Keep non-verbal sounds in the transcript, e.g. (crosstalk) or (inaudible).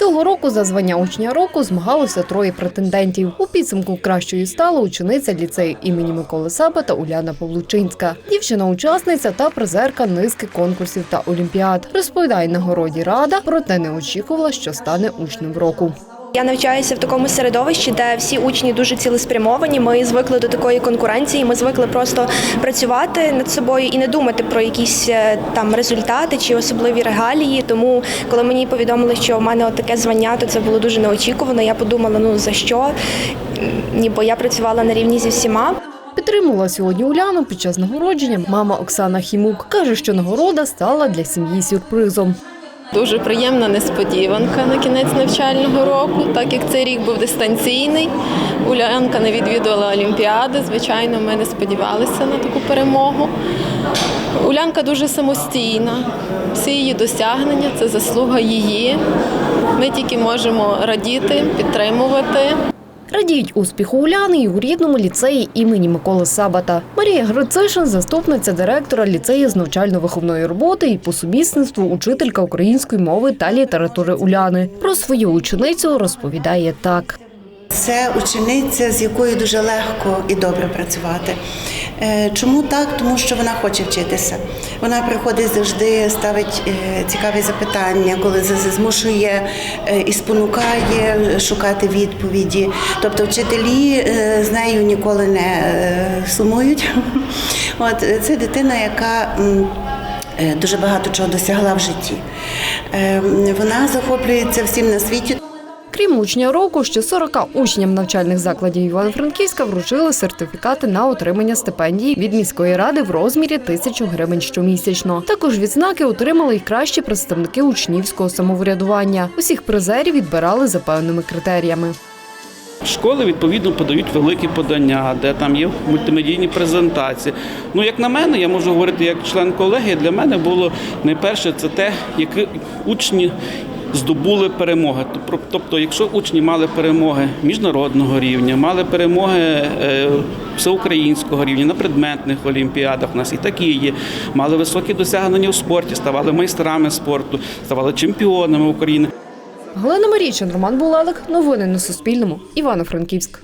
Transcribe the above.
Цього року за звання учня року змагалося троє претендентів. У підсумку кращою стала учениця ліцею імені Миколи Саба та Уляна Павлучинська. Дівчина учасниця та призерка низки конкурсів та олімпіад. Розповідає нагороді рада, проте не очікувала, що стане учнем року. Я навчаюся в такому середовищі, де всі учні дуже цілеспрямовані. Ми звикли до такої конкуренції. Ми звикли просто працювати над собою і не думати про якісь е, там результати чи особливі регалії. Тому, коли мені повідомили, що в мене таке звання, то це було дуже неочікувано. Я подумала, ну за що? Ніби я працювала на рівні зі всіма. Підтримувала сьогодні Уляну під час нагородження мама Оксана Хімук. Каже, що нагорода стала для сім'ї сюрпризом. Дуже приємна несподіванка на кінець навчального року, так як цей рік був дистанційний. Улянка не відвідувала Олімпіади. Звичайно, ми не сподівалися на таку перемогу. Улянка дуже самостійна. Всі її досягнення це заслуга її. Ми тільки можемо радіти, підтримувати. Радіють успіху Уляни і у рідному ліцеї імені Миколи Сабата. Марія Грицишин, заступниця директора ліцею з навчально-виховної роботи і по сумісництву учителька української мови та літератури Уляни. Про свою ученицю розповідає так. Це учениця, з якою дуже легко і добре працювати. Е, Чому так? Тому що вона хоче вчитися. Вона приходить завжди, ставить е, цікаві запитання, коли змушує е, і спонукає шукати відповіді. Тобто вчителі з нею ніколи не сумують. (laughs) От це дитина, яка дуже багато чого досягла в житті. Вона захоплюється всім на світі. Крім учня року, ще 40 учням навчальних закладів Івано-Франківська вручили сертифікати на отримання стипендії від міської ради в розмірі тисячу гривень щомісячно. Також відзнаки отримали й кращі представники учнівського самоврядування. Усіх призерів відбирали за певними критеріями. Школи відповідно подають великі подання, де там є мультимедійні презентації. Ну, як на мене, я можу говорити як член колегії, для мене було найперше це те, які учні здобули перемоги. Тобто, якщо учні мали перемоги міжнародного рівня, мали перемоги е, всеукраїнського рівня на предметних олімпіадах, у нас і такі є, мали високі досягнення у спорті, ставали майстрами спорту, ставали чемпіонами України. Галина Марійчин, Роман Булалик. Новини на Суспільному. Івано-Франківськ.